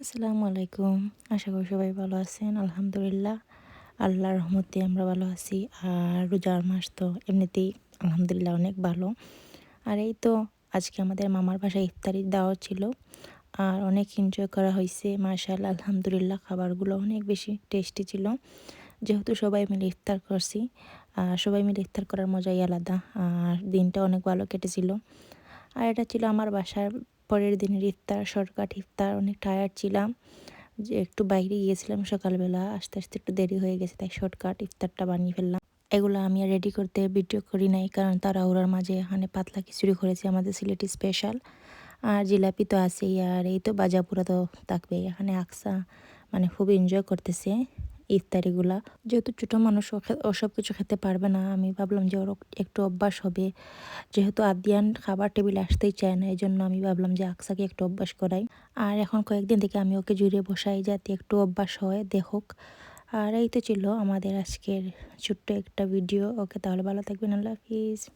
আসসালামু আলাইকুম। আশা করি সবাই ভালো আছেন। আলহামদুলিল্লাহ আল্লাহ রহমতে আমরা ভালো আছি। আর রোজার মাস তো এমনিতেই আলহামদুলিল্লাহ অনেক ভালো। আর এই তো আজকে আমাদের মামার বাসায় ইফতারি দেওয়া ছিল। আর অনেক এনজয় করা হয়েছে। মার্শাল আলহামদুলিল্লাহ খাবারগুলো অনেক বেশি টেস্টি ছিল। যেহেতু সবাই মিলে ইফতার করছি। আর সবাই মিলে ইফতার করার মজাই আলাদা। আর দিনটা অনেক ভালো কেটেছিল। আর এটা ছিল আমার বাসার পরের দিনের ইফতার, শর্টকাট ইফতার, অনেক টায়ার্ড ছিলাম। যে একটু বাইরে গিয়েছিলাম সকালবেলা, আস্তে আস্তে একটু দেরি হয়ে গেছে, তাই শর্টকাট ইফতারটা বানিয়ে ফেললাম। এগুলো আমি আর রেডি করতে ভিডিও করি নাই, কারণ তারা ওরার মাঝে এখানে পাতলা খিচুড়ি করেছে, আমাদের সিলেটি স্পেশাল আর জিলাপি তো আছেই, আর এই তো বাজাপুরা তো থাকবে এখানে আকসা মানে খুব এনজয় করতেছে। ইফতারিগুলা। যেহেতু ছোটো মানুষ ও ওসব কিছু খেতে পারবে না, আমি ভাবলাম যে ওর একটু অভ্যাস হবে। যেহেতু আদিয়ান খাবার টেবিলে আসতেই চায় না এই জন্য আমি ভাবলাম যে আকসাকে একটু অভ্যাস করাই। আর এখন কয়েকদিন থেকে আমি ওকে জুড়ে বসাই যাতে একটু অভ্যাস হয় দেখুক আর এই তো ছিল আমাদের আজকের ছোট্ট একটা ভিডিও। ওকে তাহলে ভালো থাকবেন, আল্লাহ হাফিজ।